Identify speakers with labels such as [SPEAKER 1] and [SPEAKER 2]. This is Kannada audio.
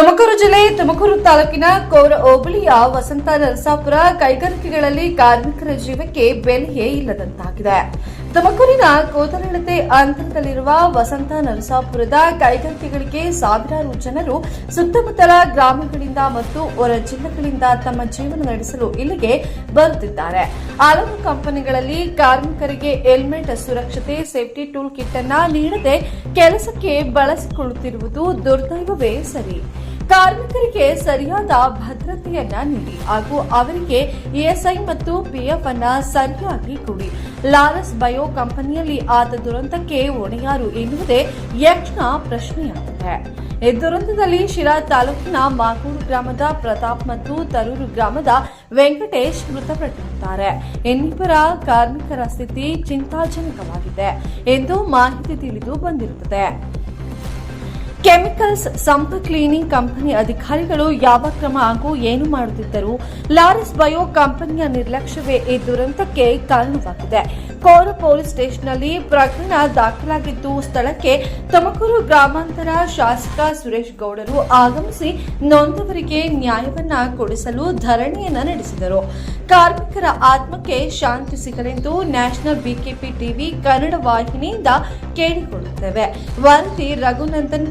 [SPEAKER 1] ತುಮಕೂರು ಜಿಲ್ಲೆ ತುಮಕೂರು ತಾಲೂಕಿನ ಕೋರ ಹೋಬಳಿಯ ವಸಂತ ನರಸಾಪುರ ಕೈಗಾರಿಕೆಗಳಲ್ಲಿ ಕಾರ್ಮಿಕರ ಜೀವಕ್ಕೆ ಬೆಲೆಯೇ ಇಲ್ಲದಂತಾಗಿದೆ. ತುಮಕೂರಿನ ಕೋತರಳತೆ ಅಂತರದಲ್ಲಿರುವ ವಸಂತ ನರಸಾಪುರದ ಕೈಗಾರಿಕೆಗಳಿಗೆ ಸಾವಿರಾರು ಜನರು ಸುತ್ತಮುತ್ತಲ ಗ್ರಾಮಗಳಿಂದ ಮತ್ತು ಹೊರ ಜಿಲ್ಲೆಗಳಿಂದ ತಮ್ಮ ಜೀವನ ನಡೆಸಲು ಇಲ್ಲಿಗೆ ಬರುತ್ತಿದ್ದಾರೆ. ಹಲವು ಕಂಪನಿಗಳಲ್ಲಿ ಕಾರ್ಮಿಕರಿಗೆ ಹೆಲ್ಮೆಟ್ ಸುರಕ್ಷತೆ, ಸೇಫ್ಟಿ ಟೂಲ್ ಕಿಟ್ ಅನ್ನ ನೀಡದೆ ಕೆಲಸಕ್ಕೆ ಬಳಸಿಕೊಳ್ಳುತ್ತಿರುವುದು ದುರ್ದೈವವೇ ಸರಿ. ಕಾರ್ಮಿಕರಿಗೆ ಸರಿಯಾದ ಭದ್ರತೆಯನ್ನ ನೀಡಿ ಹಾಗೂ ಅವರಿಗೆ ಇಎಸ್ಐ ಮತ್ತು ಪಿಎಫ್ ಅನ್ನ ಸರಿಯಾಗಿ ಕೊಡಿ. ಲಾರಸ್ ಬಯೋ ಕಂಪನಿಯಲ್ಲಿ ಆದ ದುರಂತಕ್ಕೆ ಹೊಣೆಯಾರು ಎನ್ನುವುದೇ ಯಕ್ಷ ಪ್ರಶ್ನೆಯಾಗಿದೆ. ಈ ದುರಂತದಲ್ಲಿ ಶಿರಾ ತಾಲೂಕಿನ ಮಾಗೂರು ಗ್ರಾಮದ ಪ್ರತಾಪ್ ಮತ್ತು ತರೂರು ಗ್ರಾಮದ ವೆಂಕಟೇಶ್ ಮೃತಪಟ್ಟಿದ್ದಾರೆ. ಇನ್ನಿಬ್ಬರ ಕಾರ್ಮಿಕರ ಸ್ಥಿತಿ ಚಿಂತಾಜನಕವಾಗಿದೆ ಎಂದು ಮಾಹಿತಿ ತಿಳಿದು ಬಂದಿರುತ್ತದೆ. ಕೆಮಿಕಲ್ಸ್ ಸಂಪ ಕ್ಲೀನಿಂಗ್ ಕಂಪನಿ ಅಧಿಕಾರಿಗಳು ಯಾವ ಕ್ರಮ ಹಾಗೂ ಏನು ಮಾಡುತ್ತಿದ್ದರು ಲಾರಿಸ್ ಬಯೋ ಕಂಪನಿಯ ನಿರ್ಲಕ್ಷ್ಯವೇ ಈ ದುರಂತಕ್ಕೆ ಕಾರಣವಾಗಿದೆ. ಕೋರ ಪೊಲೀಸ್ ಸ್ಟೇಷನ್ನಲ್ಲಿ ಪ್ರಕರಣ ದಾಖಲಾಗಿದ್ದು, ಸ್ಥಳಕ್ಕೆ ತುಮಕೂರು ಗ್ರಾಮಾಂತರ ಶಾಸಕ ಸುರೇಶ್ ಗೌಡರು ಆಗಮಿಸಿ ನೊಂದವರಿಗೆ ನ್ಯಾಯವನ್ನ ಕೊಡಿಸಲು ಧರಣಿಯನ್ನ ನಡೆಸಿದರು. ಕಾರ್ಮಿಕರ ಆತ್ಮಕ್ಕೆ ಶಾಂತಿ ಸಿಗಲೆಂದು ನ್ಯಾಷನಲ್ ಬಿಕೆಪಿ ಟಿವಿ ಕನ್ನಡ ವಾಹಿನಿಯಿಂದ ಕೇಳಿಕೊಳ್ಳುತ್ತೇವೆ. ವರದಿ ರಘುನಂದನ್